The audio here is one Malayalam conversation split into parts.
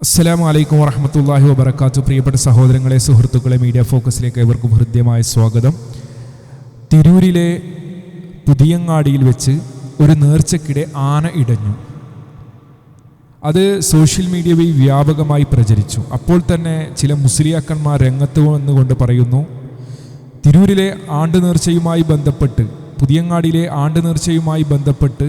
അസ്സലാമു വലൈക്കും വറഹമത്തല്ലാഹി വബർക്കാത്തു പ്രിയപ്പെട്ട സഹോദരങ്ങളെ സുഹൃത്തുക്കളെ മീഡിയ ഫോക്കസിലേക്ക് ഇവർക്കും ഹൃദ്യമായ സ്വാഗതം. തിരൂരിലെ പുതിയങ്ങാടിയിൽ വെച്ച് ഒരു നേർച്ചക്കിടെ ആന ഇടഞ്ഞു. അത് സോഷ്യൽ മീഡിയ വഴി വ്യാപകമായി പ്രചരിച്ചു. അപ്പോൾ തന്നെ ചില മുസ്ലിയാക്കന്മാർ രംഗത്ത് വന്നുകൊണ്ട് പറയുന്നു തിരൂരിലെ ആണ്ട് നേർച്ചയുമായി ബന്ധപ്പെട്ട് പുതിയങ്ങാടിയിലെ ആണ്ട് നേർച്ചയുമായി ബന്ധപ്പെട്ട്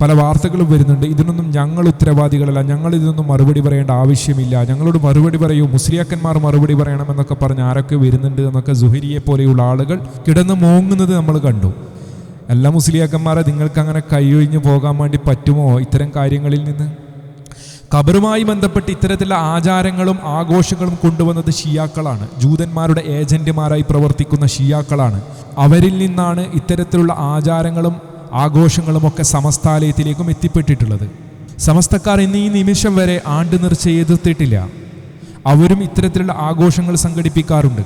പല വാർത്തകളും വരുന്നുണ്ട്. ഇതിനൊന്നും ഞങ്ങൾ ഉത്തരവാദികളല്ല. ഞങ്ങൾ ഇതിനൊന്നും മറുപടി പറയേണ്ട ആവശ്യമില്ല. ഞങ്ങളോട് മറുപടി പറയൂ. മുസ്ലിയാക്കന്മാർ മറുപടി പറയണം എന്നൊക്കെ പറഞ്ഞ് ആരൊക്കെ വരുന്നുണ്ട് എന്നൊക്കെ സുഹരിയെ പോലെയുള്ള ആളുകൾ കിടന്ന് മോങ്ങുന്നത് നമ്മൾ കണ്ടു. എല്ലാ മുസ്ലിയാക്കന്മാരെ നിങ്ങൾക്ക് അങ്ങനെ കൈയൊഴിഞ്ഞു പോകാൻ വേണ്ടി പറ്റുമോ ഇത്തരം കാര്യങ്ങളിൽ നിന്ന്? ഖബറുമായി ബന്ധപ്പെട്ട് ഇത്തരത്തിലുള്ള ആചാരങ്ങളും ആഘോഷങ്ങളും കൊണ്ടുവന്നത് ഷിയാക്കളാണ്. ജൂതന്മാരുടെ ഏജന്റുമാരായി പ്രവർത്തിക്കുന്ന ഷിയാക്കളാണ്. അവരിൽ നിന്നാണ് ഇത്തരത്തിലുള്ള ആചാരങ്ങളും ആഘോഷങ്ങളും ഒക്കെ സമസ്താലയത്തിലേക്കും എത്തിപ്പെട്ടിട്ടുള്ളത്. സമസ്തക്കാർ ഇന്ന് ഈ നിമിഷം വരെ ആണ്ട് നേർച്ച എതിർത്തിട്ടില്ല. അവരും ഇത്തരത്തിലുള്ള ആഘോഷങ്ങൾ സംഘടിപ്പിക്കാറുണ്ട്.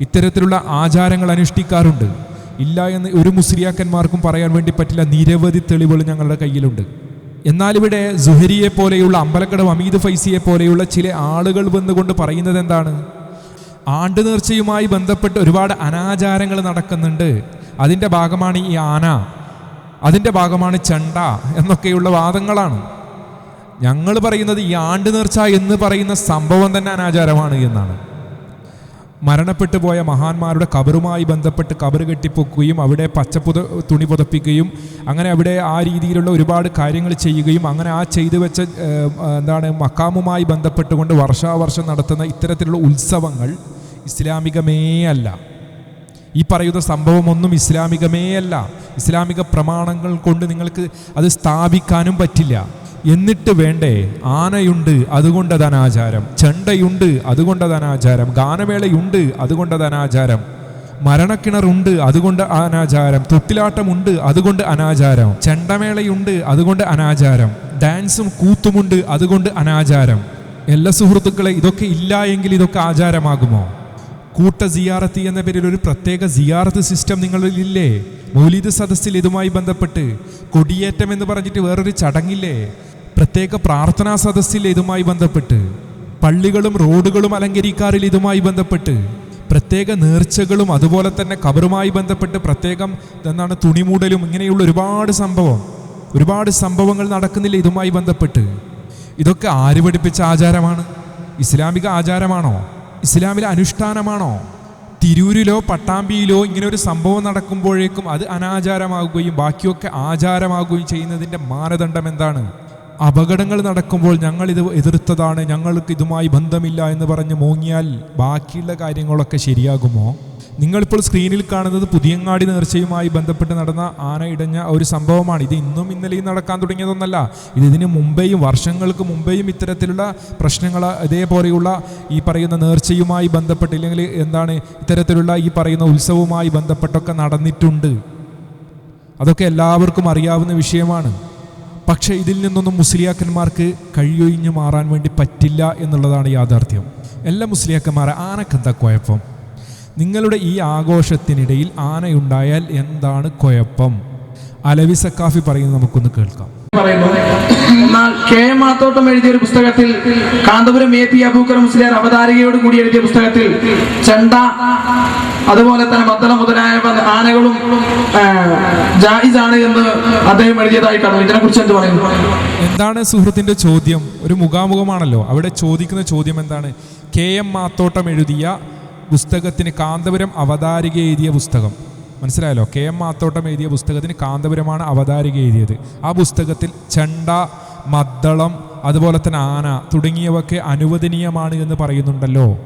ഇത്തരത്തിലുള്ള ആചാരങ്ങൾ അനുഷ്ഠിക്കാറുണ്ട്. ഇല്ല എന്ന് ഒരു മുസ്ലിയാക്കന്മാർക്കും പറയാൻ വേണ്ടി പറ്റില്ല നിരവധി തെളിവുകൾ ഞങ്ങളുടെ കയ്യിലുണ്ട്. എന്നാൽ ഇവിടെ സുഹരിയെ പോലെയുള്ള അമ്പലക്കടം അമീദ് ഫൈസിയെ പോലെയുള്ള ചില ആളുകൾ വന്നുകൊണ്ട് പറയുന്നത് എന്താണ്? ആണ്ട് നേർച്ചയുമായി ബന്ധപ്പെട്ട് ഒരുപാട് അനാചാരങ്ങൾ നടക്കുന്നുണ്ട്. അതിന്റെ ഭാഗമാണ് ഈ ആന. അതിന്റെ ഭാഗമാണ് ചണ്ട എന്നൊക്കെയുള്ള വാദങ്ങളാണ്. ഞങ്ങൾ പറയുന്നത് ഈ ആണ്ട് നേർച്ച എന്ന് പറയുന്ന സംഭവം തന്നെ അനാചാരമാണ് എന്നാണ്. മരണപ്പെട്ടു പോയ മഹാന്മാരുടെ കബറുമായി ബന്ധപ്പെട്ട് കബറ് കെട്ടിപ്പൊക്കുകയും അവിടെ പച്ചപ്പുത തുണി പുതപ്പിക്കുകയും അങ്ങനെ അവിടെ ആ രീതിയിലുള്ള ഒരുപാട് കാര്യങ്ങൾ ചെയ്യുകയും അങ്ങനെ ആ ചെയ്തു വെച്ച എന്താണ് മക്കാമുമായി ബന്ധപ്പെട്ടുകൊണ്ട് വർഷാവർഷം നടത്തുന്ന ഇത്തരത്തിലുള്ള ഉത്സവങ്ങൾ ഇസ്ലാമികമേ അല്ല. ഈ പറയുന്ന സംഭവമൊന്നും ഇസ്ലാമികമേ അല്ല. ഇസ്ലാമിക പ്രമാണങ്ങൾ കൊണ്ട് നിങ്ങൾക്ക് അത് സ്ഥാപിക്കാനും പറ്റില്ല. എന്നിട്ട് വേണ്ടേ ആനയുണ്ട് അതുകൊണ്ട് അത് അനാചാരം ചെണ്ടയുണ്ട് അതുകൊണ്ട് അത് അനാചാരം ഗാനമേളയുണ്ട് അതുകൊണ്ട് അത് അനാചാരം മരണക്കിണറുണ്ട് അതുകൊണ്ട് അനാചാരം. തൊട്ടിലാട്ടമുണ്ട് അതുകൊണ്ട് അനാചാരം. ചെണ്ടമേളയുണ്ട് അതുകൊണ്ട് അനാചാരം. ഡാൻസും കൂത്തുമുണ്ട് അതുകൊണ്ട് അനാചാരം. എല്ലാ സുഹൃത്തുക്കളെ ഇതൊക്കെ ഇല്ല എങ്കിൽ ഇതൊക്കെ ആചാരമാകുമോ? കൂട്ട സിയാറത്ത് എന്ന പേരിൽ ഒരു പ്രത്യേക സിയാറത്ത് സിസ്റ്റം നിങ്ങളിലില്ലേ? മൗലീദ് സദസ്സിൽ ഇതുമായി ബന്ധപ്പെട്ട് കൊടിയേറ്റം എന്ന് പറഞ്ഞിട്ട് വേറൊരു ചടങ്ങില്ലേ? പ്രത്യേക പ്രാർത്ഥനാ സദസ്സിൽ ഇതുമായി ബന്ധപ്പെട്ട് പള്ളികളും റോഡുകളും അലങ്കരിക്കാറിൽ ഇതുമായി ബന്ധപ്പെട്ട് പ്രത്യേക നേർച്ചകളും അതുപോലെ തന്നെ കബറുമായി ബന്ധപ്പെട്ട് പ്രത്യേകം എന്താണ് തുണിമൂടലും ഇങ്ങനെയുള്ള ഒരുപാട് സംഭവം ഒരുപാട് സംഭവങ്ങൾ നടക്കുന്നില്ല ഇതുമായി ബന്ധപ്പെട്ട്? ഇതൊക്കെ ആര് പഠിപ്പിച്ച ആചാരമാണ്? ഇസ്ലാമിക ആചാരമാണോ? ഇസ്ലാമിലെ അനുഷ്ഠാനമാണോ? തിരൂരിലോ പട്ടാമ്പിയിലോ ഇങ്ങനെ ഒരു സംഭവം നടക്കുമ്പോഴേക്കും അത് അനാചാരമാകുകയും ബാക്കിയൊക്കെ ആചാരമാകുകയും ചെയ്യുന്നതിന്റെ മാനദണ്ഡം എന്താണ്? അപകടങ്ങൾ നടക്കുമ്പോൾ ഞങ്ങൾ ഇത് എതിർത്തതാണ് ഞങ്ങൾക്ക് ഇതുമായി ബന്ധമില്ല എന്ന് പറഞ്ഞ് മോങ്ങിയാൽ ബാക്കിയുള്ള കാര്യങ്ങളൊക്കെ ശരിയാകുമോ? നിങ്ങളിപ്പോൾ സ്ക്രീനിൽ കാണുന്നത് പുതിയങ്ങാടി നേർച്ചയുമായി ബന്ധപ്പെട്ട് നടന്ന ആന ഇടഞ്ഞ ഒരു സംഭവമാണ്. ഇത് ഇന്നും ഇന്നലെയും നടക്കാൻ തുടങ്ങിയതൊന്നല്ല. ഇത് ഇതിന് മുമ്പേയും വർഷങ്ങൾക്ക് മുമ്പേയും ഇത്തരത്തിലുള്ള പ്രശ്നങ്ങൾ ഇതേപോലെയുള്ള ഈ പറയുന്ന നേർച്ചയുമായി ബന്ധപ്പെട്ട് ഇല്ലെങ്കിൽ എന്താണ് ഇത്തരത്തിലുള്ള ഈ പറയുന്ന ഉത്സവവുമായി ബന്ധപ്പെട്ടൊക്കെ നടന്നിട്ടുണ്ട്. അതൊക്കെ എല്ലാവർക്കും അറിയാവുന്ന വിഷയമാണ്. പക്ഷേ ഇതിൽ നിന്നൊന്നും മുസ്ലിയാക്കന്മാർക്ക് കഴിയൊഴിഞ്ഞു മാറാൻ വേണ്ടി പറ്റില്ല എന്നുള്ളതാണ് യാഥാർത്ഥ്യം. എല്ലാ മുസ്ലിയാക്കന്മാരെ ആനക്കെന്താ കുഴപ്പം? നിങ്ങളുടെ ഈ ആഘോഷത്തിനിടയിൽ ആനയുണ്ടായാൽ എന്താണ് കുഴപ്പം? അലവി സക്കാഫി പറയുന്നത് നമുക്കൊന്ന് കേൾക്കാം. പറയുന്നു. എന്നാൽ കെ എം മാത്തോട്ടം എഴുതിയ ഒരു പുസ്തകത്തിൽ കാന്തപുരം എ പി അബൂക്കർ മുസ്ലിയാർ അവതാരികയോട് കൂടി എഴുതിയ പുസ്തകത്തിൽ ചെണ്ട അതുപോലെ തന്നെ മത്തല മുതലായ ആനകളും ജായിസാണ് എന്ന് അദ്ദേഹം എഴുതിയതായിട്ടാണ്. കാണുന്നു ഇതിനെ കുറിച്ച് എന്ത് പറയുന്നു? എന്താണ് സുഹൃത്തിന്റെ ചോദ്യം? ഒരു മുഖാമുഖമാണല്ലോ. അവിടെ ചോദിക്കുന്ന ചോദ്യം എന്താണ്? കെ എം മാത്തോട്ടം എഴുതിയ പുസ്തകത്തിന് കാന്തപുരം അവതാരിക എഴുതിയ പുസ്തകം. മനസ്സിലായല്ലോ? കെ എം മാത്തോട്ടം എഴുതിയ പുസ്തകത്തിന് കാന്തപുരമാണ് അവതാരിക എഴുതിയത്. ആ പുസ്തകത്തിൽ ചെണ്ട മദ്ദളം അതുപോലെ തന്നെ ആന തുടങ്ങിയവയൊക്കെ അനുവദനീയമാണ് എന്ന് പറയുന്നുണ്ടല്ലോ.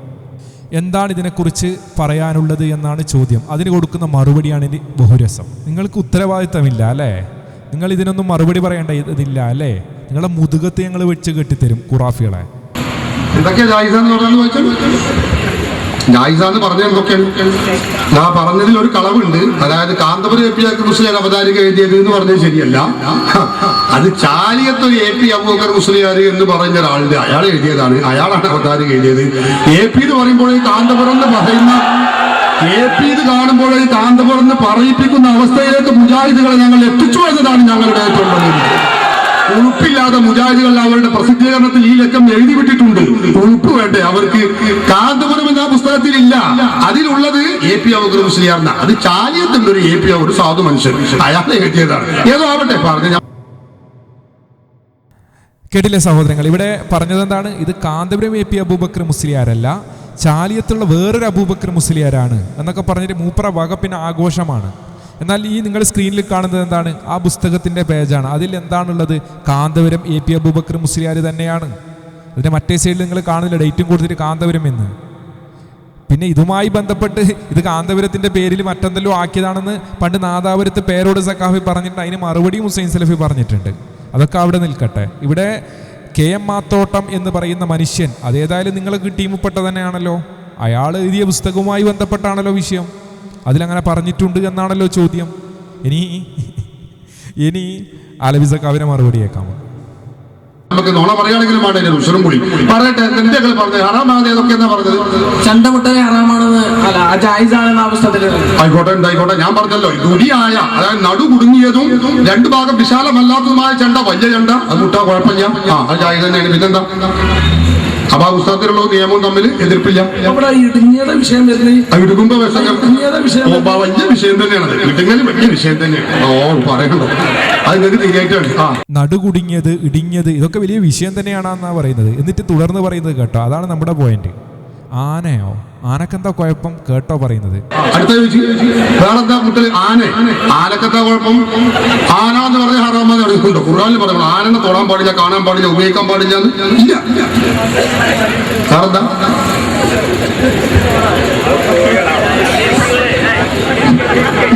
എന്താണ് ഇതിനെക്കുറിച്ച് പറയാനുള്ളത് എന്നാണ് ചോദ്യം. അതിന് കൊടുക്കുന്ന മറുപടിയാണ് ഇനി ബഹുരസം. നിങ്ങൾക്ക് ഉത്തരവാദിത്തമില്ല അല്ലേ? നിങ്ങൾ ഇതിനൊന്നും മറുപടി പറയേണ്ട ഇതില്ല അല്ലേ? നിങ്ങളെ മുതുകത്ത് ഞങ്ങൾ വെച്ച് കെട്ടിത്തരും കുറാഫികളെ എന്തൊക്കെയാ എന്ന് പറഞ്ഞ എന്തൊക്കെ? ഞാൻ പറഞ്ഞതിൽ ഒരു കളവുണ്ട്. അതായത് കാന്തപുരം എ പി മുസ്ലിയാർ അവതാരിക എഴുതിയത് എന്ന് പറഞ്ഞത് ശരിയല്ല. അത് ചാലിയത്ത് ഒരു എ പി അബൂക്കർ മുസ്ലിയാർ എന്ന് പറഞ്ഞ ഒരാളുണ്ട്. അയാൾ എഴുതിയതാണ്. അയാളാണ് അവതാരിക എഴുതിയത്. എ പി എന്ന് പറയുമ്പോൾ കാന്തപുരം എന്ന് പറയുന്ന എ പി ഇത് കാണുമ്പോൾ കാന്തപുരം എന്ന് പറയിപ്പിക്കുന്ന അവസ്ഥയിലേക്ക് മുജാഹിദുകളെ ഞങ്ങൾ എത്തിച്ചു എന്നതാണ് ഞങ്ങളുടെ ഏറ്റവും വലിയ. ഉളുപ്പില്ലാതെ മുജാഹിദുകൾ അവരുടെ പ്രസിദ്ധീകരണത്തിൽ ഈ ലക്കം എഴുതി വിട്ടിട്ടുണ്ട് ഉളുപ്പ് വേണ്ടേ? അവർക്ക് കാന്തപുരം എന്ന പുസ്തകത്തിൽ ഇല്ല അതിലുള്ളത് എ പി അബുക്കർ മുസ്ലിയാർന്ന അത് ചാലിയത്തുണ്ട് ഒരു എ പി ഒരു സാധു മനുഷ്യൻ. അയാളെ എഴുതിയതാണ് ഏതോ ആവട്ടെ പറഞ്ഞു ഞാൻ കേട്ടില്ലേ സഹോദരങ്ങൾ? ഇവിടെ പറഞ്ഞത് എന്താണ് ഇത് കാന്തപുരം എ പി അബൂബക്കർ മുസ്ലിയാരല്ല ചാലിയത്തുള്ള വേറൊരു അബൂബക്കർ മുസ്ലിയാരാണ് എന്നൊക്കെ പറഞ്ഞിട്ട് മൂപ്പറ വകപ്പിന് ആഘോഷമാണ്. എന്നാൽ ഈ നിങ്ങൾ സ്ക്രീനിൽ കാണുന്നത് എന്താണ്? ആ പുസ്തകത്തിന്റെ പേജാണ്. അതിൽ എന്താണുള്ളത്? കാന്തപുരം എ പി അബൂബക്കർ മുസ്ലിയാർ തന്നെയാണ്. അതിന്റെ മറ്റേ സൈഡിൽ നിങ്ങൾ കാണുന്നില്ല. ഡേറ്റും കൊടുത്തിട്ട് കാന്തപുരം എന്ന്. പിന്നെ ഇതുമായി ബന്ധപ്പെട്ട് ഇത് കാന്തപുരത്തിന്റെ പേരിൽ മറ്റെന്തെല്ലോ ആക്കിയതാണെന്ന് പണ്ട് നാദാപുരത്ത് പേരോട് സക്കാഫി പറഞ്ഞിട്ടുണ്ട്. അതിന് മറുപടി ഹുസൈൻ സലഫി പറഞ്ഞിട്ടുണ്ട്. അതൊക്കെ അവിടെ നിൽക്കട്ടെ. ഇവിടെ കെ എം മാത്തോട്ടം എന്ന് പറയുന്ന മനുഷ്യൻ അതേതായാലും നിങ്ങൾക്ക് ടീമിൽപ്പെട്ട തന്നെയാണല്ലോ. അയാൾ എഴുതിയ പുസ്തകവുമായി ബന്ധപ്പെട്ടാണല്ലോ വിഷയം. അതിലങ്ങനെ പറഞ്ഞിട്ടുണ്ട് എന്നാണല്ലോ ചോദ്യം. ഇനി ഇനി അലവി സക്കാവിനെ മറുപടി കേൾക്കാമോ നമുക്ക്. നോണ പറയുകയാണെങ്കിലും വേണ്ട ഉഷറും കൂടി. പറയട്ടെ നിന്റെ പറഞ്ഞത് ഹറാമാണ് ഏതൊക്കെ എന്നാ പറഞ്ഞത്? ചണ്ടമുട്ടനെ ഹറാമാണെന്ന് അല്ല ആ ജായിസാണെന്ന അവസ്ഥത്തിൽ ആയിക്കോട്ടെ ഉണ്ടായിക്കോട്ടെ ഞാൻ പറഞ്ഞല്ലോ ദുരിയായ അതായത് നടു കുടുങ്ങിയതും രണ്ടു ഭാഗം വിശാലമല്ലാത്തതുമായ ചണ്ട വലിയ ചണ്ട അത് മുട്ട കുഴപ്പമില്ല. ആ അത് ജായിസ് തന്നെയാണ് പിന്നെന്താ? അപ്പൊ ആ പുസ്തകത്തിലുള്ള നിയമവും തമ്മിൽ എതിർപ്പില്ല. അവിടെ ഇടുങ്ങിയുടെ വിഷയം വരുന്നത് അത് ഇടുക്കുമ്പോ വിഷയം ഇടുങ്ങിയുടെ വിഷയം വലിയ വിഷയം തന്നെയാണ് ഇടുങ്ങൽ വലിയ വിഷയം തന്നെയാണ്. ഓ പറയണ്ടോ അത് നിങ്ങൾക്ക് തിരിയായിട്ടാണ് ആ. നടുകുടുങ്ങിയത് ഇടുങ്ങിയത് ഇതൊക്കെ വലിയ വിഷയം തന്നെയാണെന്നാണ് പറയുന്നത്. എന്നിട്ട് തുടർന്ന് പറയുന്നത് കേട്ടോ. അതാണ് നമ്മുടെ പോയിന്റ് ആനയോ? ആനക്കെന്താ കുഴപ്പം? കേട്ടോ പറയുന്നത്. ആന. എന്ന് പറഞ്ഞ ആനനെ പാടില്ല കാണാൻ പാടില്ല ഉപയോഗിക്കാൻ പാടില്ല ഇല്ല.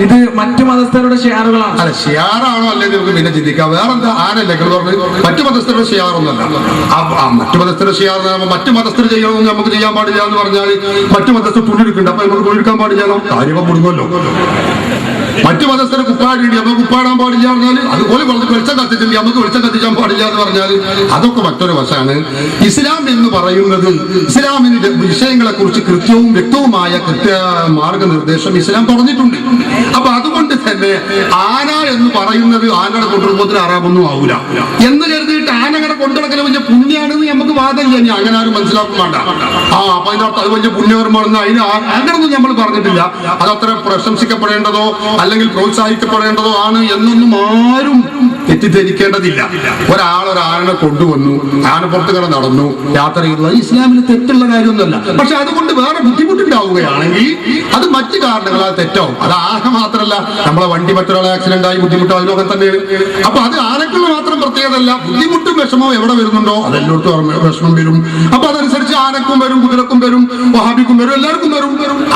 ഇത് മറ്റു മതസ്ഥരുടെ ഷെയറുകളാണ്. അല്ല ഷിയാറാണോ അല്ലെങ്കിൽ നമുക്ക് പിന്നെ ചിന്തിക്കാം. വേറെന്താ? ആനല്ലേ മറ്റു മതസ്ഥരുടെ ഷിയാറൊന്നല്ല മറ്റു മതസ്ഥരുടെ ഷിയാർ മറ്റു മതസ്ഥർ ചെയ്യണമെന്ന് നമുക്ക് ചെയ്യാൻ പാടില്ല എന്ന് പറഞ്ഞാൽ മറ്റു മതസ്ഥർ തുണിയെടുക്കുന്നുണ്ട്. അപ്പൊ നമുക്ക് തുണിയെടുക്കാൻ പാടില്ലല്ലോ കാര്യമൊക്കെ മുടുങ്ങല്ലോ മറ്റു മതസ്ഥരെ കുപ്പാടിയുണ്ട് നമുക്ക് കുപ്പാടാൻ പാടില്ല പറഞ്ഞാൽ അതുപോലെ വെളിച്ചം കത്തിച്ചിട്ടുണ്ട് നമുക്ക് വെളിച്ചം കത്തിക്കാൻ പാടില്ല എന്ന് പറഞ്ഞാൽ അതൊക്കെ മറ്റൊരു വശമാണ്. ഇസ്ലാം എന്ന് പറയുന്നത് ഇസ്ലാമിന്റെ വിഷയങ്ങളെ കുറിച്ച് കൃത്യവും വ്യക്തവുമായ കൃത്യ മാർഗനിർദ്ദേശം ഇസ്ലാം പറഞ്ഞിട്ടുണ്ട്. അപ്പൊ അതുകൊണ്ട് തന്നെ ആന എന്ന് പറയുന്നത് ആനയുടെ കൊണ്ടുവരുമ്പോൾ അറാമൊന്നും ആവൂല. എന്ന് കരുതിയിട്ട് ആനകളെ കൊണ്ടുനടക്കൽ വലിയ പുണ്യാണെന്ന് നമുക്ക് വാദമില്ല. ഇനി അങ്ങനെ ആരും മനസ്സിലാക്കും വേണ്ട. ആ അപ്പൊ അതിനകത്ത് അത് വലിയ പുണ്യകർമ്മമാണെന്ന് അതിന് അങ്ങനൊന്നും നമ്മൾ പറഞ്ഞിട്ടില്ല. അതത്ര പ്രശംസിക്കപ്പെടേണ്ടതോ? അല്ലെങ്കിൽ പ്രോത്സാഹിക്കപ്പെടേണ്ടതോ ആണ് എന്നൊന്നും ആരും തെറ്റിദ്ധരിക്കേണ്ടതില്ല. ഒരാൾ ഒരു കൊണ്ടുവന്നു ആന പുറത്ത് നടന്നു. യാത്ര ചെയ്തു. അത് ഇസ്ലാമിൽ തെറ്റുള്ള കാര്യമൊന്നുമല്ല. പക്ഷെ അതുകൊണ്ട് വേറെ ബുദ്ധിമുട്ടുണ്ടാവുകയാണെങ്കിൽ അത് മറ്റു കാരണങ്ങളാൽ തെറ്റാവും. അത് ആന മാത്രമല്ല നമ്മളെ വണ്ടി മറ്റൊരാളെ ആക്സിഡന്റ് ആയി ബുദ്ധിമുട്ടോ അതിലൊക്കെ തന്നെയാണ്. അപ്പൊ അത് ആനക്കുള്ള മാത്രം പ്രത്യേകതല്ല ബുദ്ധിമുട്ടും വിഷമവും എവിടെ വരുന്നുണ്ടോ? അതെല്ലോട്ടും വിഷമം വരും. അപ്പൊ അതനുസരിച്ച് ആനക്കും വരും കുതിരക്കും വരും വഹാബിക്കും വരും എല്ലാവർക്കും വരും.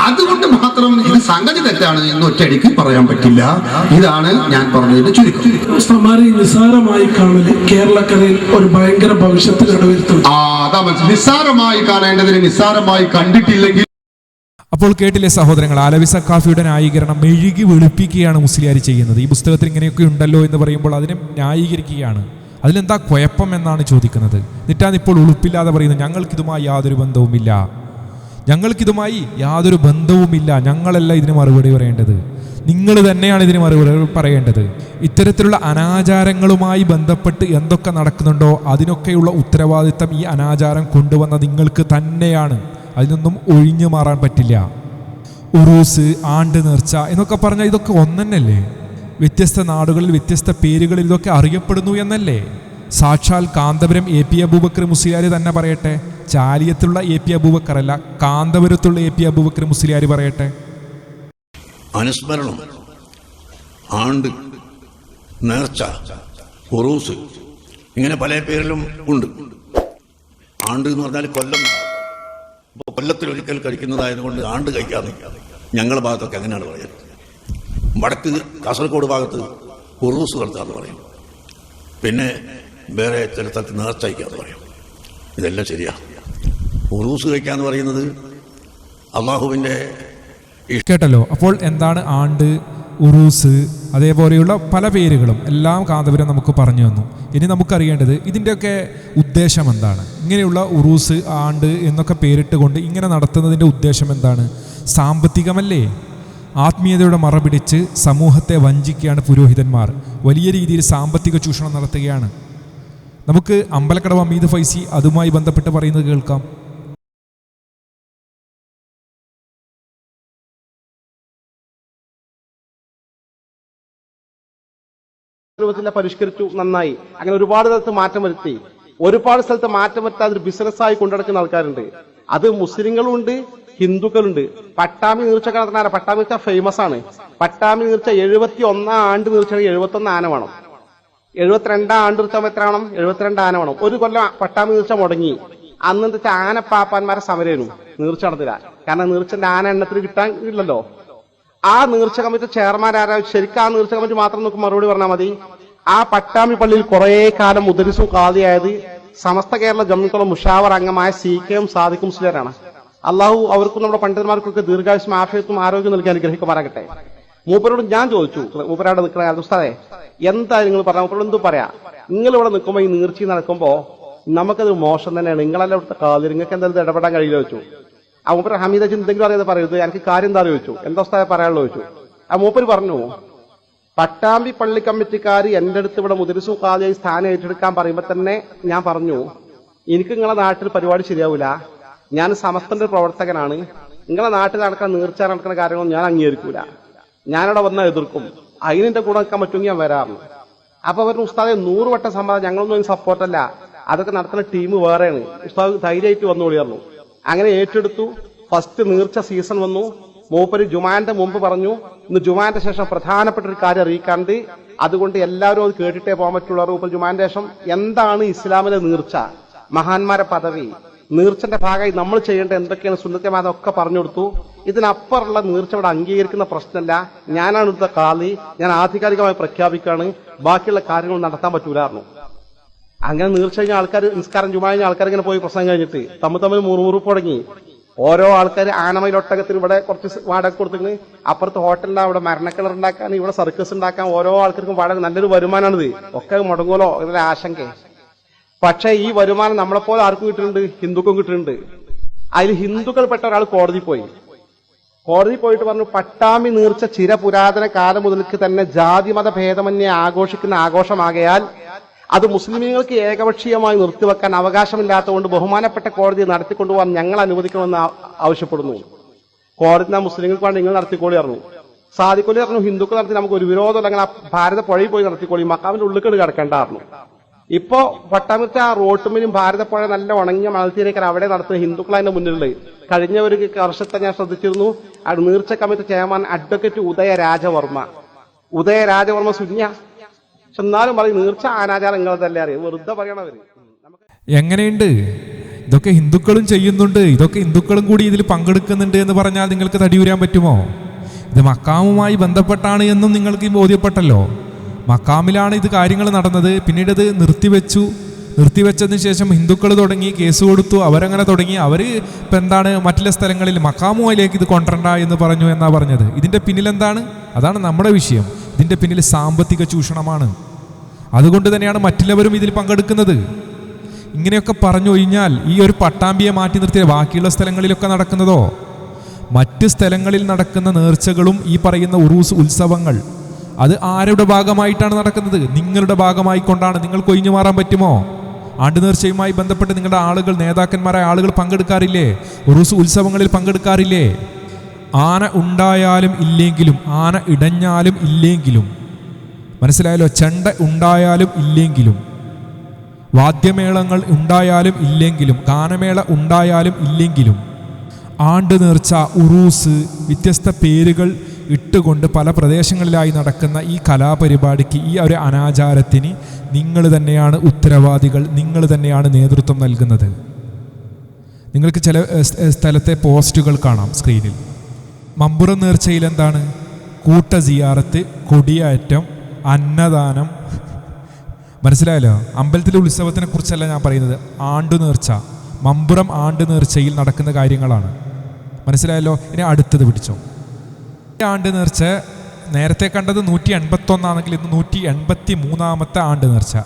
അതുകൊണ്ട് മാത്രം ഇത് സംഗതി തെറ്റാണ് എന്ന് ഒറ്റയടിക്ക് പറയാൻ പറ്റില്ല. ഇതാണ് ഞാൻ പറഞ്ഞതിന്റെ ചുരുക്കം. ഉസ്താമാരെ നിസ്സാരമായി നിസാരമായി കാണൽ കേരളക്കരയിൽ ഒരു ഭയങ്കര ഭവിഷ്യത്തിന് ഇടവരുത്തും ആ അതാ മനസ്സിലായി നിസ്സാരമായി കാണേണ്ടതിന് നിസ്സാരമായി കണ്ടിട്ടില്ലെങ്കിൽ അപ്പോൾ കേട്ടില്ലേ സഹോദരങ്ങൾ ആലവിസ കാഫിയുടെ ന്യായീകരണം മെഴുകി വെളുപ്പിക്കുകയാണ് മുസ്ലിയാർ ചെയ്യുന്നത്. ഈ പുസ്തകത്തിൽ ഇങ്ങനെയൊക്കെ ഉണ്ടല്ലോ എന്ന് പറയുമ്പോൾ അതിനെ ന്യായീകരിക്കുകയാണ്. അതിലെന്താ കുഴപ്പം എന്നാണ് ചോദിക്കുന്നത്. എന്നിട്ടാണ് ഇപ്പോൾ ഉളുപ്പില്ലാതെ പറയുന്നത് ഞങ്ങൾക്കിതുമായി യാതൊരു ബന്ധവുമില്ല. ഞങ്ങൾക്കിതുമായി യാതൊരു ബന്ധവുമില്ല. ഞങ്ങളല്ല ഇതിന് മറുപടി പറയേണ്ടത്. നിങ്ങൾ തന്നെയാണ് ഇതിന് മറുപടി പറയേണ്ടത്. ഇത്തരത്തിലുള്ള അനാചാരങ്ങളുമായി ബന്ധപ്പെട്ട് എന്തൊക്കെ നടക്കുന്നുണ്ടോ അതിനൊക്കെയുള്ള ഉത്തരവാദിത്തം ഈ അനാചാരം കൊണ്ടുവന്ന നിങ്ങൾക്ക് തന്നെയാണ്. അതിനൊന്നും ഒഴിഞ്ഞു മാറാൻ പറ്റില്ല. ഉറൂസ് ആണ്ട് നേർച്ച എന്നൊക്കെ പറഞ്ഞാൽ ഇതൊക്കെ ഒന്നെന്നല്ലേ? വ്യത്യസ്ത നാടുകളിൽ വ്യത്യസ്ത പേരുകളിൽ ഇതൊക്കെ അറിയപ്പെടുന്നു എന്നല്ലേ? സാക്ഷാൽ കാന്തപുരം എ പി അബൂബക്കർ മുസ്ലിയാർ തന്നെ പറയട്ടെ. ചാലിയത്തുള്ള എ പി അബൂബക്കർ അല്ല കാന്തപുരത്തുള്ള എ പി അബൂബക്കർ മുസ്ലിയാർ പറയട്ടെ. അനുസ്മരണം. ആണ്ട് നേർച്ച ഉറൂസ് ഇങ്ങനെ പല പേരിലും ഉണ്ട്. ആണ്ട് എന്ന് പറഞ്ഞാൽ കൊല്ലം. ഇപ്പോൾ കൊല്ലത്തിൽ ഒരിക്കൽ കഴിക്കുന്നതായതുകൊണ്ട് ആണ്ട് കഴിക്കാതെ ഞങ്ങളുടെ ഭാഗത്തൊക്കെ അങ്ങനെയാണ് പറയുന്നത്. വടക്ക് കാസർഗോഡ് ഭാഗത്ത് ഉറൂസ് നടത്താന്ന് പറയും. പിന്നെ വേറെ ചില സ്ഥലത്ത് നേർച്ച കഴിക്കാന്ന് പറയും. ഇതെല്ലാം ശരിയാണ് ഉറൂസ് കഴിക്കാന്ന് പറയുന്നത് അള്ളാഹുവിന്റെ കേട്ടല്ലോ? അപ്പോൾ എന്താണ് ആണ്ട് ഉറൂസ് അതേപോലെയുള്ള പല പേരുകളും എല്ലാം കാന്തപുരം നമുക്ക് പറഞ്ഞു തന്നു. ഇനി നമുക്കറിയേണ്ടത് ഇതിന്റെയൊക്കെ ഉദ്ദേശം എന്താണ്? ഇങ്ങനെയുള്ള ഉറൂസ് ആണ്ട് എന്നൊക്കെ പേരിട്ട് കൊണ്ട് ഇങ്ങനെ നടത്തുന്നതിന്റെ ഉദ്ദേശം എന്താണ്? സാമ്പത്തികമല്ലേ? ആത്മീയതയുടെ മറപിടിച്ച് സമൂഹത്തെ വഞ്ചിക്കുകയാണ് പുരോഹിതന്മാർ. വലിയ രീതിയിൽ സാമ്പത്തിക ചൂഷണം നടത്തുകയാണ്. നമുക്ക് അമ്പലക്കടവ് അമീദ് ഫൈസി അതുമായി ബന്ധപ്പെട്ട് പറയുന്നത് കേൾക്കാം. രൂപത്തിൽ പരിഷ്കരിച്ചു നന്നായി. അങ്ങനെ ഒരുപാട് സ്ഥലത്ത് മാറ്റം വരുത്തി. ഒരുപാട് സ്ഥലത്ത് മാറ്റം വരുത്താതെ ഒരു ബിസിനസ്സായി കൊണ്ടുനടക്കുന്ന ആൾക്കാരുണ്ട്. അത് മുസ്ലിങ്ങളും ഉണ്ട് ഹിന്ദുക്കളുണ്ട്. പട്ടാമി നീർച്ച നടത്തുന്ന പട്ടാമി നീർച്ച ഫേമസ് ആണ്. പട്ടാമി നീർച്ച എഴുപത്തി ഒന്നാം ആണ്ട് നീർച്ചയാണെങ്കിൽ എഴുപത്തി ഒന്ന് ആന വേണം. എഴുപത്തിരണ്ടാം ആണ്ട് നീർച്ച എത്ര വേണം? എഴുപത്തിരണ്ട് ആന വേണം. ഒരു കൊല്ലം പട്ടാമി നീർച്ച മുടങ്ങി. അന്ന് എന്താ ആനപ്പാപ്പാന്മാരെ സമരേനു നീർച്ച നടത്തില്ല കാരണം നീർച്ചന്റെ ആന എണ്ണത്തിന് കിട്ടാൻ ഇല്ലല്ലോ. ആ നീർച്ച കമ്മിറ്റി ചെയർമാൻ ആരാ? ശരിക്കും ആ നീർച്ച കമ്മിറ്റി മാത്രം നമുക്ക് മറുപടി പറഞ്ഞാൽ മതി. ആ പട്ടാമി പള്ളിയിൽ കുറെ കാലം മുദരിസും കാതിയായത് സമസ്ത കേരള ജമ്മിക്കുള്ള മുഷാവർ അംഗമായ സി കെ എം സാദിഖും മുസ്ലിയാരാണ് അള്ളാഹു അവർക്കും നമ്മുടെ പണ്ഡിതന്മാർക്കൊക്കെ ദീർഘായുസും ആഫിയത്തും ആരോഗ്യം നൽകി അനുഗ്രഹിക്കുമാറാകട്ടെ. മൂപ്പരോട് ഞാൻ ചോദിച്ചു മൂപ്പരോട് കാലത്ത് ഉസ്താദെ എന്താ നിങ്ങൾ പറഞ്ഞ മൂപ്പരോട് എന്തു പറയാ? നിങ്ങൾ ഇവിടെ നിൽക്കുമ്പോൾ ഈ നീർച്ചയിൽ നടക്കുമ്പോ നമുക്കത് മോശം തന്നെയാണ്. നിങ്ങളെല്ലാം ഇവിടുത്തെ കാതിൽ നിങ്ങൾക്ക് എന്തായാലും ഇടപെടാൻ കഴിയില്ല വെച്ചു ആ മൂപ്പര് ഹമീദ എന്തെങ്കിലും അറിയാതെ പറയരുത് എനിക്ക് കാര്യം എന്താ ചോദിച്ചു? എന്താ ഉസ്താദെ പറയാനുള്ളത് ചോദിച്ചു? ആ മൂപ്പര് പറഞ്ഞു പട്ടാമ്പി പള്ളി കമ്മിറ്റിക്കാർ എന്റെ അടുത്ത് ഇവിടെ മുതിരിസു കാലിയായി സ്ഥാനം ഏറ്റെടുക്കാൻ പറയുമ്പോൾ തന്നെ ഞാൻ പറഞ്ഞു എനിക്ക് നിങ്ങളെ നാട്ടിൽ പരിപാടി ശരിയാവില്ല ഞാൻ സമസ്തന്റെ പ്രവർത്തകനാണ്. നിങ്ങളെ നാട്ടിൽ നടക്കുന്ന നീർച്ച നടക്കുന്ന കാര്യങ്ങൾ ഞാൻ അംഗീകരിക്കൂല. ഞാനവിടെ വന്നാൽ എതിർക്കും. അതിനെന്റെ കൂടെ നിൽക്കാൻ പറ്റുമെങ്കിൽ ഞാൻ വരാം. അപ്പൊ അവരുടെ ഉസ്താദെ നൂറ് വട്ടം സമ്മതം ഞങ്ങളൊന്നും അതിന് സപ്പോർട്ടല്ല അതൊക്കെ നടത്തുന്ന ടീം വേറെയാണ്. ഉസ്താദ് ധൈര്യമായിട്ട് വന്നുകൊള്ളിയായിരുന്നു അങ്ങനെ ഏറ്റെടുത്തു. ഫസ്റ്റ് നീർച്ച സീസൺ വന്നു. മൂപ്പര് ജുമാന്റെ മുമ്പ് പറഞ്ഞു ഇന്ന് ജുമാന്റെ ശേഷം പ്രധാനപ്പെട്ട ഒരു കാര്യം അറിയിക്കാണ്ട് അതുകൊണ്ട് എല്ലാവരും അത് കേട്ടിട്ടേ പോകാൻ പറ്റുള്ളൂ മൂപ്പർ ജുമാന്റെ ശേഷം. എന്താണ് ഇസ്ലാമിലെ നീർച്ച? മഹാന്മാരെ പദവി. നീർച്ചന്റെ ഭാഗമായി നമ്മൾ ചെയ്യേണ്ട എന്തൊക്കെയാണ് സുന്നത്യമാതം ഒക്കെ പറഞ്ഞു കൊടുത്തു. ഇതിനപ്പുറമുള്ള നീർച്ച ഇവിടെ അംഗീകരിക്കുന്ന പ്രശ്നമല്ല. ഞാനാണ് ഇവിടുത്തെ കാളി. ഞാൻ ആധികാരികമായി പ്രഖ്യാപിക്കുകയാണ്. ബാക്കിയുള്ള കാര്യങ്ങൾ നടത്താൻ പറ്റൂലായിരുന്നു അങ്ങനെ നീർച്ച കഴിഞ്ഞ ആൾക്കാർ നിസ്കാരം ചുമ കഴിഞ്ഞ ആൾക്കാർ ഇങ്ങനെ പോയി പ്രശ്നം കഴിഞ്ഞിട്ട് തമ്മിൽ തമ്മിൽ മുറുമുറുപ്പ് തുടങ്ങി. ഓരോ ആൾക്കാർ ആനമയിലൊട്ടകത്തിന് ഇവിടെ കുറച്ച് വാടക കൊടുത്തിട്ട് അപ്പുറത്ത് ഹോട്ടലിൽ അവിടെ മരണക്കിളർ ഉണ്ടാക്കാൻ ഇവിടെ സർക്കസ് ഉണ്ടാക്കാൻ ഓരോ ആൾക്കാർക്കും വാടക നല്ലൊരു വരുമാനമാണിത് ഒക്കെ മുടങ്ങുമല്ലോ ഇതൊരു ആശങ്ക. പക്ഷേ ഈ വരുമാനം നമ്മളെപ്പോലെ ആർക്കും കിട്ടുന്നുണ്ട്? ഹിന്ദുക്കും കിട്ടുന്നുണ്ട്. അതിൽ ഹിന്ദുക്കൾ പെട്ട ഒരാൾ കോടതി പോയി. കോടതി പോയിട്ട് പറഞ്ഞു പട്ടാമി നീർച്ച ചിര പുരാതന കാലം മുതൽക്ക് തന്നെ ജാതിമത ഭേദമന്യെ ആഘോഷിക്കുന്ന ആഘോഷമാകയാൽ അത് മുസ്ലിമീങ്ങൾക്ക് ഏകപക്ഷീയമായി നിർത്തിവെക്കാൻ അവകാശമില്ലാത്തതുകൊണ്ട് ബഹുമാനപ്പെട്ട കോടതി നടത്തിക്കൊണ്ടുപോകാൻ ഞങ്ങൾ അനുവദിക്കണമെന്ന് ആവശ്യപ്പെടുന്നു. കോടതി നാ മുസ്ലിങ്ങൾക്ക് വേണ്ടി നിങ്ങൾ നടത്തിക്കോളി അറിഞ്ഞു സാധിക്കൊലി പറഞ്ഞു ഹിന്ദുക്കൾ നടത്തി നമുക്ക് ഒരു വിരോധം അല്ലെങ്കിൽ ആ ഭാരത പുഴയിൽ പോയി നടത്തിക്കോളി മക്കാവിന്റെ ഉള്ളിൽ കിടക്കേണ്ടായിരുന്നു ഇപ്പോ പട്ടാമത്തെ ആ റോട്ടുമിനും ഭാരതപ്പുഴ നല്ല ഉണങ്ങിയ മണൽത്തീരക്കര അവിടെ നടത്തുന്ന ഹിന്ദുക്കൾ അതിന്റെ മുന്നിലുണ്ട് കഴിഞ്ഞ ഒരു വർഷത്തെ ഞാൻ ശ്രദ്ധിച്ചിരുന്നു നീർച്ച committee chairman advocate Udaya Rajavarma Udaya Rajavarma സുന്യ പക്ഷെ എന്നാലും പറയും നീർച്ച അനാചാരം തന്നെ അറിയാം വെറുതെ പറയണവര് എങ്ങനെയുണ്ട്? ഇതൊക്കെ ഹിന്ദുക്കളും ചെയ്യുന്നുണ്ട്. ഇതൊക്കെ ഹിന്ദുക്കളും കൂടി ഇതിൽ പങ്കെടുക്കുന്നുണ്ട് എന്ന് പറഞ്ഞാൽ നിങ്ങൾക്ക് തടിയൂരാൻ പറ്റുമോ? ഇത് മക്കാമുമായി ബന്ധപ്പെട്ടാണ് എന്നും നിങ്ങൾക്ക് ബോധ്യപ്പെട്ടല്ലോ. മക്കാമിലാണ് ഇത് കാര്യങ്ങൾ നടന്നത്. പിന്നീട് ഇത് നിർത്തിവെച്ചു. നിർത്തിവെച്ചതിന് ശേഷം ഹിന്ദുക്കൾ തുടങ്ങി കേസ് കൊടുത്തു. അവരങ്ങനെ തുടങ്ങി. അവർ ഇപ്പം എന്താണ് മറ്റുള്ള സ്ഥലങ്ങളിൽ മക്കാമുമായിലേക്ക് ഇത് കൊണ്ടുവരണ്ട എന്ന് പറഞ്ഞു എന്നാണ് പറഞ്ഞത്. ഇതിന്റെ പിന്നിൽ എന്താണ് അതാണ് നമ്മുടെ വിഷയം. ഇതിന്റെ പിന്നിൽ സാമ്പത്തിക ചൂഷണമാണ്. അതുകൊണ്ട് തന്നെയാണ് മറ്റുള്ളവരും ഇതിൽ പങ്കെടുക്കുന്നത്. ഇങ്ങനെയൊക്കെ പറഞ്ഞു കഴിഞ്ഞാൽ ഈ ഒരു പട്ടാമ്പിയെ മാറ്റി നിർത്തിയ ബാക്കിയുള്ള സ്ഥലങ്ങളിലൊക്കെ നടക്കുന്നതോ? മറ്റ് സ്ഥലങ്ങളിൽ നടക്കുന്ന നേർച്ചകളും ഈ പറയുന്ന ഉറൂസ് ഉത്സവങ്ങൾ അത് ആരുടെ ഭാഗമായിട്ടാണ് നടക്കുന്നത്? നിങ്ങളുടെ ഭാഗമായിക്കൊണ്ടാണ്. നിങ്ങൾ കൊഴിഞ്ഞു മാറാൻ പറ്റുമോ? ആണ്ട് നേർച്ചയുമായി ബന്ധപ്പെട്ട് നിങ്ങളുടെ ആളുകൾ നേതാക്കന്മാരായ ആളുകൾ പങ്കെടുക്കാറില്ലേ? ഉറൂസ് ഉത്സവങ്ങളിൽ പങ്കെടുക്കാറില്ലേ? ആന ഉണ്ടായാലും ഇല്ലെങ്കിലും ആന ഇടഞ്ഞാലും ഇല്ലെങ്കിലും. മനസ്സിലായല്ലോ? ചെണ്ട ഉണ്ടായാലും ഇല്ലെങ്കിലും. വാദ്യമേളങ്ങൾ ഉണ്ടായാലും ഇല്ലെങ്കിലും ഗാനമേള ഉണ്ടായാലും ഇല്ലെങ്കിലും. ആണ്ട് നേർച്ച ഉറൂസ് വ്യത്യസ്ത പേരുകൾ ഇട്ടുകൊണ്ട് പല പ്രദേശങ്ങളിലായി നടക്കുന്ന ഈ കലാപരിപാടിക്ക് ഈ ഒരു അനാചാരത്തിന് നിങ്ങൾ തന്നെയാണ് ഉത്തരവാദികൾ നിങ്ങൾ തന്നെയാണ് നേതൃത്വം നൽകുന്നത്. നിങ്ങൾക്ക് ചില സ്ഥലത്തെ പോസ്റ്റുകൾ കാണാം സ്ക്രീനിൽ. മമ്പുറം നേർച്ചയിൽ എന്താണ്? കൂട്ട സിയാറത്ത് കൊടിയേറ്റം അന്നദാനം. മനസ്സിലായല്ലോ? അമ്പലത്തിലെ ഉത്സവത്തിനെ കുറിച്ചല്ല ഞാൻ പറയുന്നത്. ആണ്ടു നേർച്ച മമ്പുറം ആണ്ട് നേർച്ചയിൽ നടക്കുന്ന കാര്യങ്ങളാണ്. മനസ്സിലായല്ലോ? ഇനി അടുത്തത് പിടിച്ചോ. ഈ ആണ്ട് നേർച്ച നേരത്തെ കണ്ടത് നൂറ്റി എൺപത്തൊന്നാണെങ്കിൽ ഇന്ന് നൂറ്റി എൺപത്തി മൂന്നാമത്തെ ആണ്ട് നേർച്ച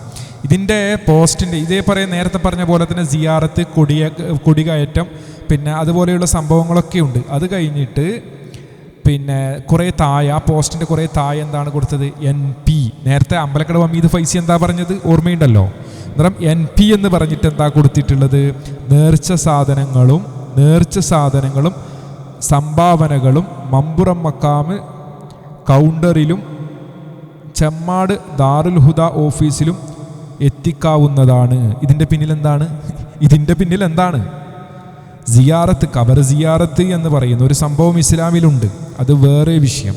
ഇതിന്റെ പോസ്റ്റിന്റെ ഇതേ പറയാൻ നേരത്തെ പറഞ്ഞ പോലെ തന്നെ സിയാറത്ത് കൊടിയ കൊടികയറ്റം പിന്നെ അതുപോലെയുള്ള സംഭവങ്ങളൊക്കെ ഉണ്ട്. അത് കഴിഞ്ഞിട്ട് പിന്നെ കുറേ താഴെ ആ പോസ്റ്റിന്റെ കുറേ താഴെ എന്താണ് കൊടുത്തത്? എൻ പി നേരത്തെ അമ്പലക്കട മമീദ് ഫൈസി എന്താ പറഞ്ഞത്? ഓർമ്മയുണ്ടല്ലോ. അന്നേരം എൻ പി എന്ന് പറഞ്ഞിട്ട് എന്താ കൊടുത്തിട്ടുള്ളത്? നേർച്ച സാധനങ്ങളും നേർച്ച സാധനങ്ങളും സംഭാവനകളും മമ്പുറം മക്കാമ് കൗണ്ടറിലും ചെമ്മാട് ദാറുൽ ഹുദ ഓഫീസിലും എത്തിക്കാവുന്നതാണ്. ഇതിന്റെ പിന്നിൽ എന്താണ്? ഇതിന്റെ പിന്നിൽ എന്താണ്? സിയാറത്ത് കബർ സിയാറത്ത് എന്ന് പറയുന്ന ഒരു സംഭവം ഇസ്ലാമിലുണ്ട്. അത് വേറെ വിഷയം.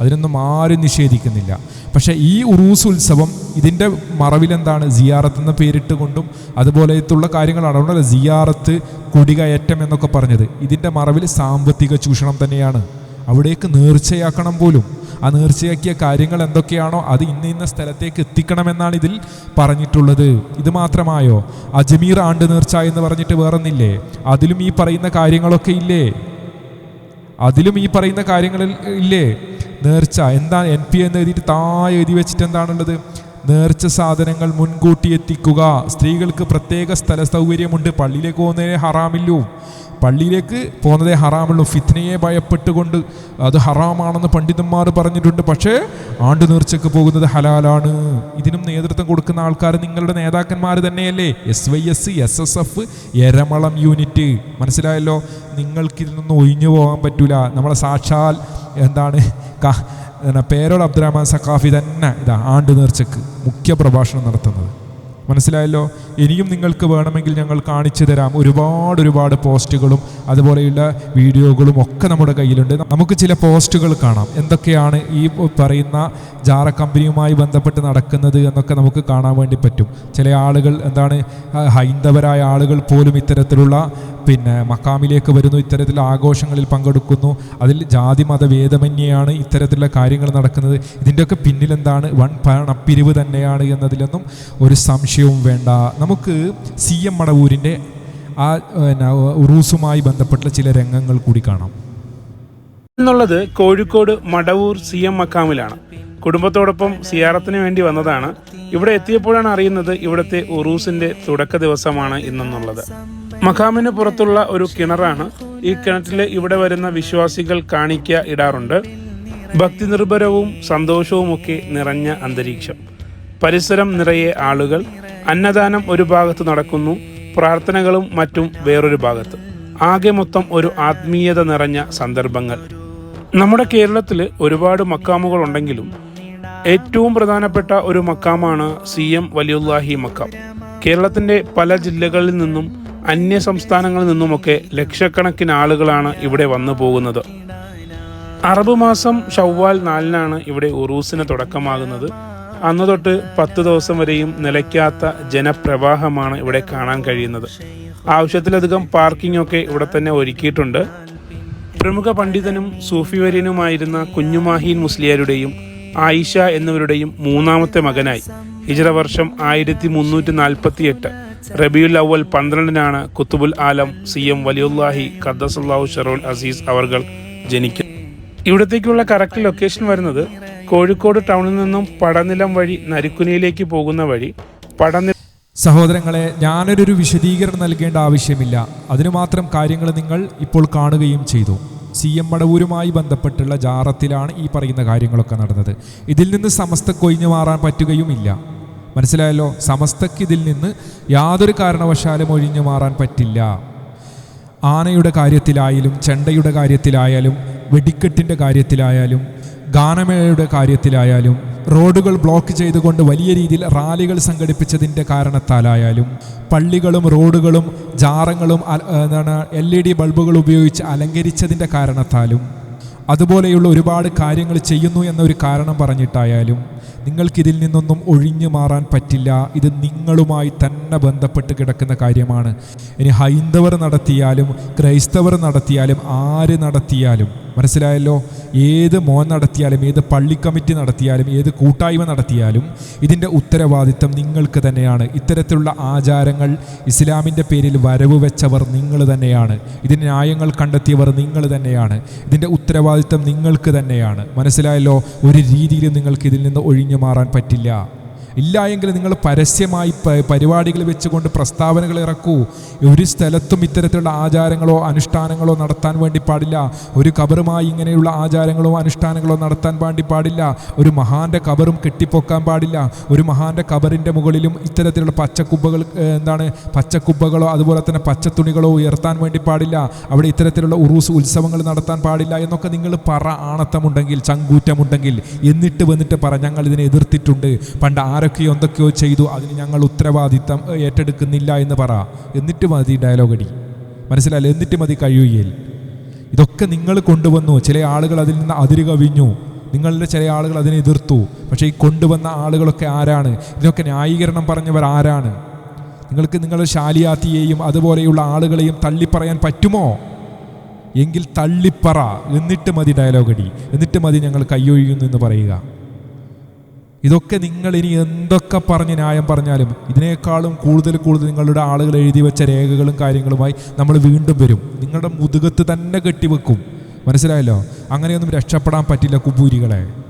അതിനൊന്നും ആരും നിഷേധിക്കുന്നില്ല. പക്ഷേ ഈ ഉറൂസ് ഉത്സവം ഇതിന്റെ മറവിലെന്താണ് സിയാറത്ത് എന്ന പേരിട്ട് കൊണ്ടും അതുപോലത്തുള്ള കാര്യങ്ങളാണ് അതുകൊണ്ടല്ല സിയാറത്ത് കുടികയറ്റം എന്നൊക്കെ പറഞ്ഞത് ഇതിന്റെ മറവിൽ സാമ്പത്തിക ചൂഷണം തന്നെയാണ്. അവിടേക്ക് നേർച്ചയാക്കണം പോലും. ആ നേർച്ചയാക്കിയ കാര്യങ്ങൾ എന്തൊക്കെയാണോ അത് ഇന്ന ഇന്ന സ്ഥലത്തേക്ക് എത്തിക്കണമെന്നാണ് ഇതിൽ പറഞ്ഞിട്ടുള്ളത്. ഇത് മാത്രമായോ? അജ്മീർ ആണ്ട് നേർച്ച എന്ന് പറഞ്ഞിട്ട് വേറൊന്നില്ലേ? അതിലും ഈ പറയുന്ന കാര്യങ്ങളൊക്കെ ഇല്ലേ? അതിലും ഈ പറയുന്ന കാര്യങ്ങളിൽ ഇല്ലേ? നേർച്ച. എന്താ എൻ പി എന്ന് എഴുതിയിട്ട് താഴെ എഴുതി വെച്ചിട്ട് എന്താണുള്ളത്? നേർച്ച സാധനങ്ങൾ മുൻകൂട്ടി എത്തിക്കുക. സ്ത്രീകൾക്ക് പ്രത്യേക സ്ഥല സൗകര്യമുണ്ട്. പള്ളിയിലേക്ക് പോകുന്നതിനെ ഹറാമില്ലൂ. പള്ളിയിലേക്ക് പോകുന്നതേ ഹറാമുള്ളൂ. ഫിത്നയെ ഭയപ്പെട്ടുകൊണ്ട് അത് ഹറാമാണെന്ന് പണ്ഡിതന്മാർ പറഞ്ഞിട്ടുണ്ട്. പക്ഷേ ആണ്ടു നേർച്ചയ്ക്ക് പോകുന്നത് ഹലാലാണ്. ഇതിനും നേതൃത്വം കൊടുക്കുന്ന ആൾക്കാർ നിങ്ങളുടെ നേതാക്കന്മാർ തന്നെയല്ലേ? S Y S S S F Eramalam unit. മനസ്സിലായല്ലോ? നിങ്ങൾക്കിതിൽ നിന്ന് ഒഴിഞ്ഞു പോകാൻ പറ്റൂല. നമ്മളെ സാക്ഷാൽ എന്താണ്? പേരോൾ അബ്ദുറഹ്മാൻ സഖാഫി തന്നെ ഇതാ ആണ്ട് നേർച്ചയ്ക്ക് മുഖ്യ പ്രഭാഷണം നടത്തുന്നത്. മനസ്സിലായല്ലോ? ഇനിയും നിങ്ങൾക്ക് വേണമെങ്കിൽ ഞങ്ങൾ കാണിച്ചു തരാം. ഒരുപാട് ഒരുപാട് പോസ്റ്റുകളും അതുപോലെയുള്ള വീഡിയോകളും ഒക്കെ നമ്മുടെ കയ്യിലുണ്ട്. നമുക്ക് ചില പോസ്റ്റുകൾ കാണാം. എന്തൊക്കെയാണ് ഈ പറയുന്ന ജാറ കമ്പനിയുമായി ബന്ധപ്പെട്ട് നടക്കുന്നത് എന്നൊക്കെ നമുക്ക് കാണാൻ വേണ്ടി പറ്റും. ചില ആളുകൾ എന്താണ് ഹൈന്ദവരായ ആളുകൾ പോലും ഇത്തരത്തിലുള്ള പിന്നെ മക്കാമിലേക്ക് വരുന്നു ഇത്തരത്തിലുള്ള ആഘോഷങ്ങളിൽ പങ്കെടുക്കുന്നു. അതിൽ ജാതി മത ഭേദമന്യാണ് ഇത്തരത്തിലുള്ള കാര്യങ്ങൾ നടക്കുന്നത്. ഇതിന്റെയൊക്കെ പിന്നിൽ എന്താണ്? വൺ പണപ്പിരിവ് തന്നെയാണ് എന്നതിലൊന്നും ഒരു സംശയവും വേണ്ട. നമുക്ക് സി എം മടവൂരിന്റെ ആ റൂസുമായി ബന്ധപ്പെട്ട ചില രംഗങ്ങൾ കൂടി കാണാം. എന്നുള്ളത് കോഴിക്കോട് മടവൂർ സി എം മക്കാമിലാണ്. കുടുംബത്തോടൊപ്പം സിയാറത്തിന് വേണ്ടി വന്നതാണ്. ഇവിടെ എത്തിയപ്പോഴാണ് അറിയുന്നത് ഇവിടുത്തെ ഉറൂസിന്റെ തുടക്ക ദിവസമാണ് ഇന്നെന്നുള്ളത്. മഖാമിന് പുറത്തുള്ള ഒരു കിണറാണ് ഈ കിണറ്റിൽ ഇവിടെ വരുന്ന വിശ്വാസികൾ കാണിക്ക ഇടാറുണ്ട്. ഭക്തി നിർഭരവും സന്തോഷവുമൊക്കെ നിറഞ്ഞ അന്തരീക്ഷം. പരിസരം നിറയെ ആളുകൾ. അന്നദാനം ഒരു ഭാഗത്ത് നടക്കുന്നു. പ്രാർത്ഥനകളും മറ്റും വേറൊരു ഭാഗത്ത്. ആകെ മൊത്തം ഒരു ആത്മീയത നിറഞ്ഞ സന്ദർഭങ്ങൾ. നമ്മുടെ കേരളത്തിൽ ഒരുപാട് മക്കാമുകൾ ഉണ്ടെങ്കിലും ഏറ്റവും പ്രധാനപ്പെട്ട ഒരു മക്കാമാണ് സി എം വലിയുല്ലാഹി മക്കാം. കേരളത്തിന്റെ പല ജില്ലകളിൽ നിന്നും അന്യ സംസ്ഥാനങ്ങളിൽ നിന്നുമൊക്കെ ലക്ഷക്കണക്കിന് ആളുകളാണ് ഇവിടെ വന്നു പോകുന്നത്. അറബ് മാസം ഷവ്വാൽ നാലിനാണ് ഇവിടെ ഉറൂസിന് തുടക്കമാകുന്നത്. അന്ന് തൊട്ട് പത്ത് ദിവസം വരെയും നിലയ്ക്കാത്ത ജനപ്രവാഹമാണ് ഇവിടെ കാണാൻ കഴിയുന്നത്. ആവശ്യത്തിലധികം പാർക്കിംഗ് ഒക്കെ ഇവിടെ തന്നെ ഒരുക്കിയിട്ടുണ്ട്. പ്രമുഖ പണ്ഡിതനും സൂഫിവര്യനുമായിരുന്ന കുഞ്ഞുമാഹീൻ മുസ്ലിയാരുടെയും ആയിഷ എന്നിവരുടെയും മൂന്നാമത്തെ മകനായി. ഹിജറ വർഷം ആയിരത്തി മുന്നൂറ്റി നാൽപ്പത്തി എട്ട് റബിയുൽ അവൽ പന്ത്രണ്ടിനാണ് കുത്തുബുൽ ആലം സി എം വലിയുല്ലാഹി ഖദ്ദസുല്ലാഹു ഷെറോൽ അസീസ് അവർകൾ ജനിക്കുന്നത്. ഇവിടത്തേക്കുള്ള കറക്റ്റ് ലൊക്കേഷൻ വരുന്നത് കോഴിക്കോട് ടൗണിൽ നിന്നും പടനിലം വഴി നരിക്കുനിയിലേക്ക് പോകുന്ന വഴി പടനി സഹോദരങ്ങളെ ഞാനൊരു വിശദീകരണം നൽകേണ്ട ആവശ്യമില്ല. അതിനു മാത്രം കാര്യങ്ങൾ നിങ്ങൾ ഇപ്പോൾ കാണുകയും ചെയ്തു. സി എം മടവൂരുമായി ബന്ധപ്പെട്ടുള്ള ജാറത്തിലാണ് ഈ പറയുന്ന കാര്യങ്ങളൊക്കെ നടന്നത്. ഇതിൽ നിന്ന് സമസ്തക്ക് ഒഴിഞ്ഞു മാറാൻ പറ്റുകയുമില്ല. മനസ്സിലായല്ലോ? സമസ്തക്ക് ഇതിൽ നിന്ന് യാതൊരു കാരണവശാലും ഒഴിഞ്ഞു മാറാൻ പറ്റില്ല. ആനയുടെ കാര്യത്തിലായാലും ചെണ്ടയുടെ കാര്യത്തിലായാലും വെടിക്കെട്ടിന്റെ കാര്യത്തിലായാലും ഗാനമേളയുടെ കാര്യത്തിലായാലും റോഡുകൾ ബ്ലോക്ക് ചെയ്തുകൊണ്ട് വലിയ രീതിയിൽ റാലികൾ സംഘടിപ്പിച്ചതിന്റെ കാരണത്താലായാലും പള്ളികളും റോഡുകളും ജാറങ്ങളും എന്താണ് എൽ ഇ ഡി ബൾബുകൾ ഉപയോഗിച്ച് അലങ്കരിച്ചതിന്റെ കാരണത്താലും അതുപോലെയുള്ള ഒരുപാട് കാര്യങ്ങൾ ചെയ്യുന്നു എന്നൊരു കാരണം പറഞ്ഞിട്ടായാലും നിങ്ങൾക്കിതിൽ നിന്നൊന്നും ഒഴിഞ്ഞു മാറാൻ പറ്റില്ല. ഇത് നിങ്ങളുമായി തന്നെ ബന്ധപ്പെട്ട് കിടക്കുന്ന കാര്യമാണ്. ഇനി ഹൈന്ദവർ നടത്തിയാലും ക്രൈസ്തവർ നടത്തിയാലും ആര് നടത്തിയാലും മനസ്സിലായല്ലോ? ഏത് മോൻ നടത്തിയാലും ഏത് പള്ളി കമ്മിറ്റി നടത്തിയാലും ഏത് കൂട്ടായ്മ നടത്തിയാലും ഇതിന്റെ ഉത്തരവാദിത്തം നിങ്ങൾക്ക് തന്നെയാണ്. ഇത്തരത്തിലുള്ള ആചാരങ്ങൾ ഇസ്ലാമിന്റെ പേരിൽ വരവ് വെച്ചവർ നിങ്ങൾ തന്നെയാണ്. ഇതിന് ന്യായങ്ങൾ കണ്ടെത്തിയവർ നിങ്ങൾ തന്നെയാണ്. ഇതിന്റെ ഉത്തരവാദിത്തം നിങ്ങൾക്ക് തന്നെയാണ്. മനസ്സിലായല്ലോ? ഒരു രീതിയിലും നിങ്ങൾക്ക് ഇതിൽ നിന്ന് ഒഴിഞ്ഞു മാറാൻ പറ്റില്ല. ഇല്ല എങ്കിൽ നിങ്ങൾ പരസ്യമായി പരിപാടികൾ വെച്ചുകൊണ്ട് പ്രസ്താവനകൾ ഇറക്കൂ. ഒരു സ്ഥലത്തും ഇത്തരത്തിലുള്ള ആചാരങ്ങളോ അനുഷ്ഠാനങ്ങളോ നടത്താൻ വേണ്ടി പാടില്ല. ഒരു കബറുമായി ഇങ്ങനെയുള്ള ആചാരങ്ങളോ അനുഷ്ഠാനങ്ങളോ നടത്താൻ വേണ്ടി പാടില്ല. ഒരു മഹാന്റെ കബറും കെട്ടിപ്പൊക്കാൻ പാടില്ല. ഒരു മഹാന്റെ കബറിന്റെ മുകളിലും ഇത്തരത്തിലുള്ള പച്ചക്കുബ്ബകൾ എന്താണ് പച്ചക്കുബ്ബകളോ അതുപോലെ തന്നെ പച്ചത്തുണികളോ ഉയർത്താൻ വേണ്ടി പാടില്ല. അവിടെ ഇത്തരത്തിലുള്ള ഉറൂസ് ഉത്സവങ്ങൾ നടത്താൻ പാടില്ല എന്നൊക്കെ നിങ്ങൾ പറ ആണത്തമുണ്ടെങ്കിൽ ചങ്കൂറ്റമുണ്ടെങ്കിൽ എന്നിട്ട് വന്നിട്ട് പറ ഞങ്ങൾ ഇതിനെ എതിർത്തിട്ടുണ്ട്. പണ്ട് ആരൊക്കെയോ എന്തൊക്കെയോ ചെയ്തു അതിന് ഞങ്ങൾ ഉത്തരവാദിത്തം ഏറ്റെടുക്കുന്നില്ല എന്ന് പറ. എന്നിട്ട് മതി ഡയലോഗ് അടി മനസ്സിലായില്ല? എന്നിട്ട് മതി കഴിയുകയിൽ. ഇതൊക്കെ നിങ്ങൾ കൊണ്ടുവന്നു. ചില ആളുകൾ അതിൽ നിന്ന് അതിര് കവിഞ്ഞു. നിങ്ങളുടെ ചില ആളുകൾ അതിനെ എതിർത്തു. പക്ഷേ ഈ കൊണ്ടുവന്ന ആളുകളൊക്കെ ആരാണ്? ഇതിനൊക്കെ ന്യായീകരണം പറഞ്ഞവർ ആരാണ്? നിങ്ങൾക്ക് നിങ്ങളുടെ ശാലിയാത്തിയെയും അതുപോലെയുള്ള ആളുകളെയും തള്ളിപ്പറയാൻ പറ്റുമോ? എങ്കിൽ തള്ളിപ്പറ. എന്നിട്ട് മതി ഡയലോഗടി എന്നിട്ട് മതി ഞങ്ങൾ കയ്യൊഴിയുന്നു എന്ന് പറയുക. ഇതൊക്കെ നിങ്ങൾ ഇനി എന്തൊക്കെ പറഞ്ഞ് ന്യായം പറഞ്ഞാലും ഇതിനേക്കാളും കൂടുതൽ കൂടുതൽ നിങ്ങളുടെ ആളുകൾ എഴുതി വെച്ച രേഖകളും കാര്യങ്ങളുമായി നമ്മൾ വീണ്ടും വരും. നിങ്ങളുടെ മുതുകത്ത് തന്നെ കെട്ടിവെക്കും. മനസ്സിലായല്ലോ? അങ്ങനെയൊന്നും രക്ഷപ്പെടാൻ പറ്റില്ല കുബൂരികളെ.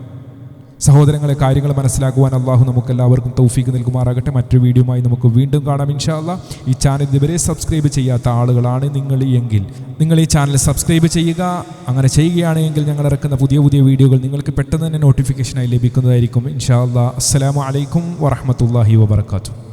സഹോദരങ്ങളെ കാര്യങ്ങൾ മനസ്സിലാക്കുവാൻ അള്ളാഹു നമുക്ക് എല്ലാവർക്കും തൗഫീക്ക് നൽകുമാറാകട്ടെ. മറ്റൊരു വീഡിയോയുമായി നമുക്ക് വീണ്ടും കാണാം ഇൻഷാല്ല ഈ ചാനൽ ഇതുവരെ സബ്സ്ക്രൈബ് ചെയ്യാത്ത ആളുകളാണ് നിങ്ങൾ എങ്കിൽ. നിങ്ങൾ ഈ ചാനൽ സബ്സ്ക്രൈബ് ചെയ്യുക. അങ്ങനെ ചെയ്യുകയാണെങ്കിൽ ഞങ്ങൾ ഇറക്കുന്ന പുതിയ പുതിയ വീഡിയോകൾ നിങ്ങൾക്ക് പെട്ടെന്ന് തന്നെ നോട്ടിഫിക്കേഷനായി ലഭിക്കുന്നതായിരിക്കും. ഇൻഷാ അല്ലാ വലൈക്കും വറഹമത്തല്ലാഹി വബർക്കാത്തു